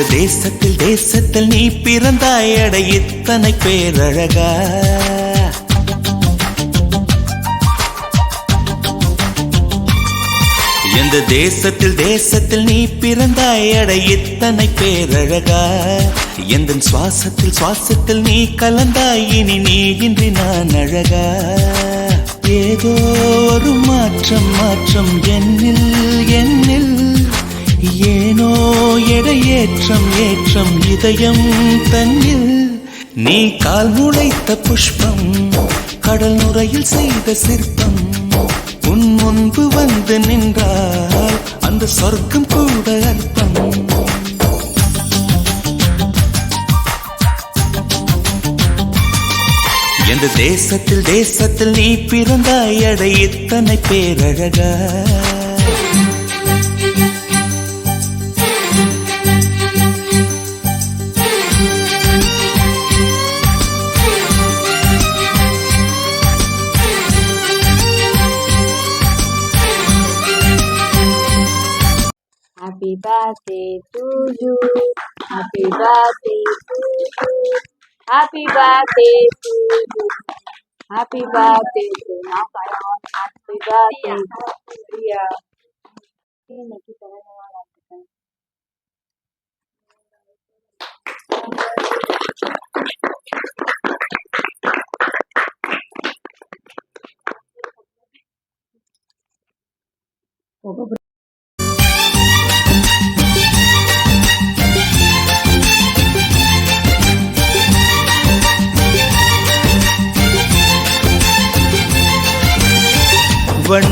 இந்த தேசத்தில் தேசத்தில் நீ பிறந்தாய். அட இத்தனை பேரழகா. எந்த தேசத்தில் தேசத்தில் நீ பிறந்தாய். அட இத்தனை பேரழகா. எந்த சுவாசத்தில் சுவாசத்தில் நீ கலந்தாய். இனி நீ இன்றி நான் அழகா. ஏதோ ஒரு மாற்றம் மாற்றம் என்னில் என்னில். ஏனோ எடை ஏற்றம் ஏற்றம் இதயம் தன்னில். நீ கால் முளைத்த புஷ்பம் கடல் நுரையில் செய்த சிற்பம். உன் முன்பு வந்து நின்றால் அந்த சொர்க்கம் கூட அற்பம். எந்த தேசத்தில் தேசத்தில் நீ பிறந்தாய் அடை இத்தனை பேரழகா. Happy birthday to you. Happy birthday to you. Happy birthday to you. Happy birthday to you. Happy birthday. to Ini.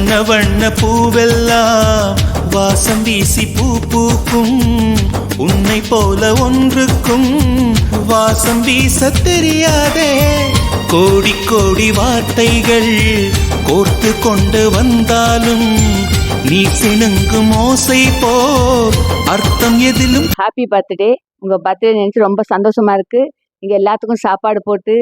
வண்ண வண்ண பூவெல்லாம் வாசம் வீசி பூ பூக்கும். உன்னை போல ஒன்றுக்கும் வாசம் வீச தெரியாதே. கோடி கோடி வார்த்தைகள் கோர்த்து கொண்டு வந்தாலும் நீ சிணுங்கும் ஓசை போ. அர்த்தம் எதிலும் ஹாப்பி பர்த்டே உங்க பர்த்டே நினச்சி ரொம்ப சந்தோஷமா இருக்கு. இங்கே எல்லாத்துக்கும் சாப்பாடு போட்டு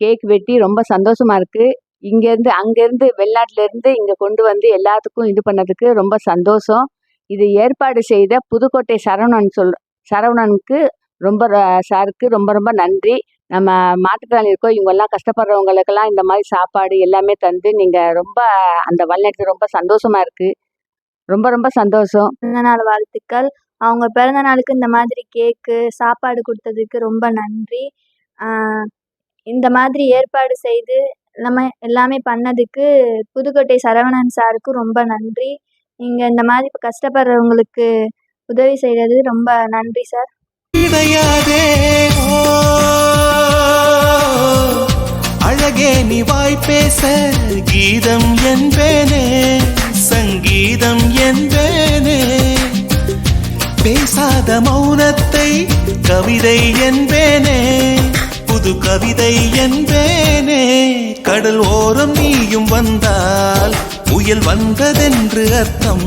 கேக் வெட்டி ரொம்ப சந்தோஷமா இருக்கு. இங்கேருந்து அங்கேருந்து வெளிநாட்டிலேருந்து இங்கே கொண்டு வந்து எல்லாத்துக்கும் இது பண்ணதுக்கு ரொம்ப சந்தோஷம். இது ஏற்பாடு செய்த புதுக்கோட்டை சரவணன் சொல் சரவணனுக்கு ரொம்ப ர- சாருக்கு ரொம்ப ரொம்ப நன்றி. நம்ம மாற்றுத்திறனாளி இருக்கோம் இவங்கெல்லாம் கஷ்டப்படுறவங்களுக்கெல்லாம் இந்த மாதிரி சாப்பாடு எல்லாமே தந்து நீங்கள் ரொம்ப அந்த வழிநடத்து ரொம்ப சந்தோஷமாக இருக்குது ரொம்ப ரொம்ப சந்தோஷம். பிறந்த நாள் வாழ்த்துக்கள். அவங்க பிறந்த நாளுக்கு இந்த மாதிரி கேக்கு சாப்பாடு கொடுத்ததுக்கு ரொம்ப நன்றி. இந்த மாதிரி ஏற்பாடு செய்து நம்ம எல்லாமே பண்ணதுக்கு புதுக்கோட்டை சரவணன் சாருக்கு ரொம்ப நன்றி. நீங்கள் இந்த மாதிரி இப்போ கஷ்டப்படுறவங்களுக்கு உதவி செய்கிறது ரொம்ப நன்றி சார். அழகே நீ வாய் பேச. கீதம் என்பேனே சங்கீதம் என்பேனே. பேசாத மௌனத்தை கவிதை என்பேனே புது கவிதை என்பேனே. கடல் ஓரம் நீயும் வந்தால் புயல் வந்ததென்று அர்த்தம்.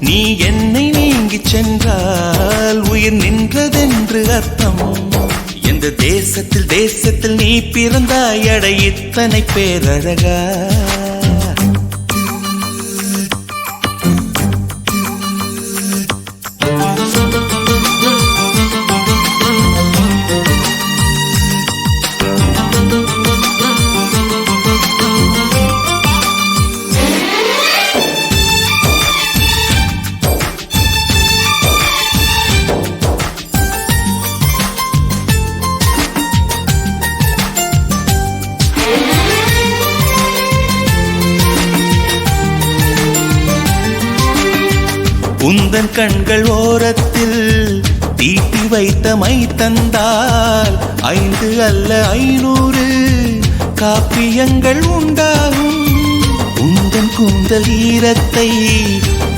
நீ என்னை நீங்கிச் சென்றால் உயிர் நின்றதென்று அர்த்தம். எந்த தேசத்தில் தேசத்தில் நீ பிறந்தாய் இத்தனை பேரழகா. உந்தன் கண்கள் ஓரத்தில் தீட்டி வைத்த மை தந்தால் ஐந்து அல்ல ஐநூறு காப்பியங்கள் உண்டாகும். உந்தன் கூந்தல் ஈரத்தை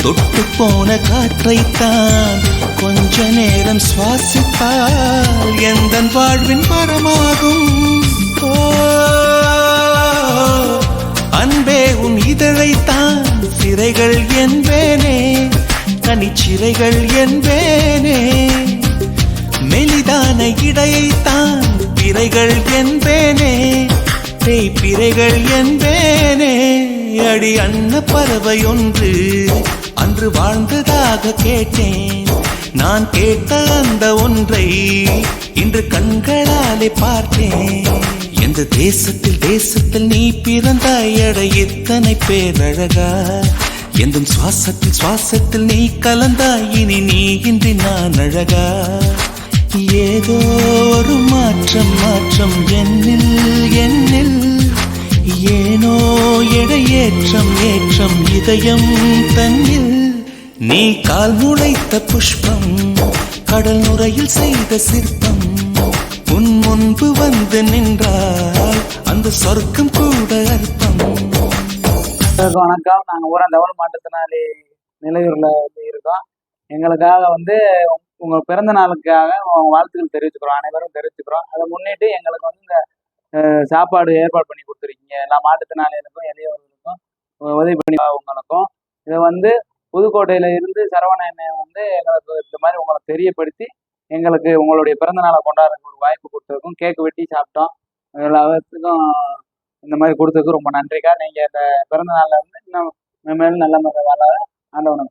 தொட்டு போன காற்றைத்தான் கொஞ்ச நேரம் சுவாசித்தால் எந்த வாழ்வின் மரமாகும். அன்பே உன் இதழைத்தான் சிறைகள் என்பேனே. தனிச்சிறைகள் என்பேனே. மெலிதான இடையைத்தான் பிறைகள் என்பேனே. பேய் பிறைகள் என்பேனே. அடி அன்ன பறவை ஒன்று அன்று வாழ்ந்ததாக கேட்டேன். நான் கேட்ட அந்த ஒன்றை இன்று கண்களாலே பார்த்தேன். எந்த தேசத்தில் தேசத்தில் நீ பிறந்தாய் எடை எத்தனை பேரழகா. எந்தும் சுவாசத்தில் சுவாசத்தில் நீ கலந்தாய் இனி நீ இன்றி நான் அழகா? ஏதோ ஒரு மாற்றம் மாற்றம் என்னில் என்னில். ஏனோ எடை ஏற்றம் ஏற்றம் இதயம் தன்னில். நீ கால் முளைத்த புஷ்பம் கடல் நுரையில் செய்த சிற்பம். உன் முன்பு வந்து நின்றால் அந்த சொர்க்கம் கூட அற்பம். வணக்கம். நாங்கள் ஊரா தவள் மாற்றுத்திறனாளி நிலையூரில் வந்து இருக்கோம். எங்களுக்காக வந்து உங்கள் பிறந்த நாளுக்காக வாழ்த்துக்கள் தெரிவிச்சுக்கிறோம். அனைவரும் தெரிவிச்சுக்கிறோம். அதை முன்னிட்டு எங்களுக்கு வந்து இந்த சாப்பாடு ஏற்பாடு பண்ணி கொடுத்துருக்கீங்க. எல்லா மாற்றுத்திறனாளிகளுக்கும் எளியவர்களுக்கும் உதவி பண்ணி உங்களுக்கும் இதை வந்து புதுக்கோட்டையில இருந்து சரவண எண்ணெய் வந்து எங்களுக்கு இந்த மாதிரி உங்களை தெரியப்படுத்தி எங்களுக்கு உங்களுடைய பிறந்த நாளை கொண்டாடுறதுக்கு ஒரு வாய்ப்பு கொடுத்துருக்கோம். கேக் வெட்டி சாப்பிட்டோம். எல்லாத்துக்கும் இந்த மாதிரி கொடுத்ததுக்கு ரொம்ப நன்றிக்கா. நீங்கள் இந்த பிறந்த நாள்ல இருந்து இன்னும் மேலும் நல்ல மாதிரி வாழ ஆண்டவனை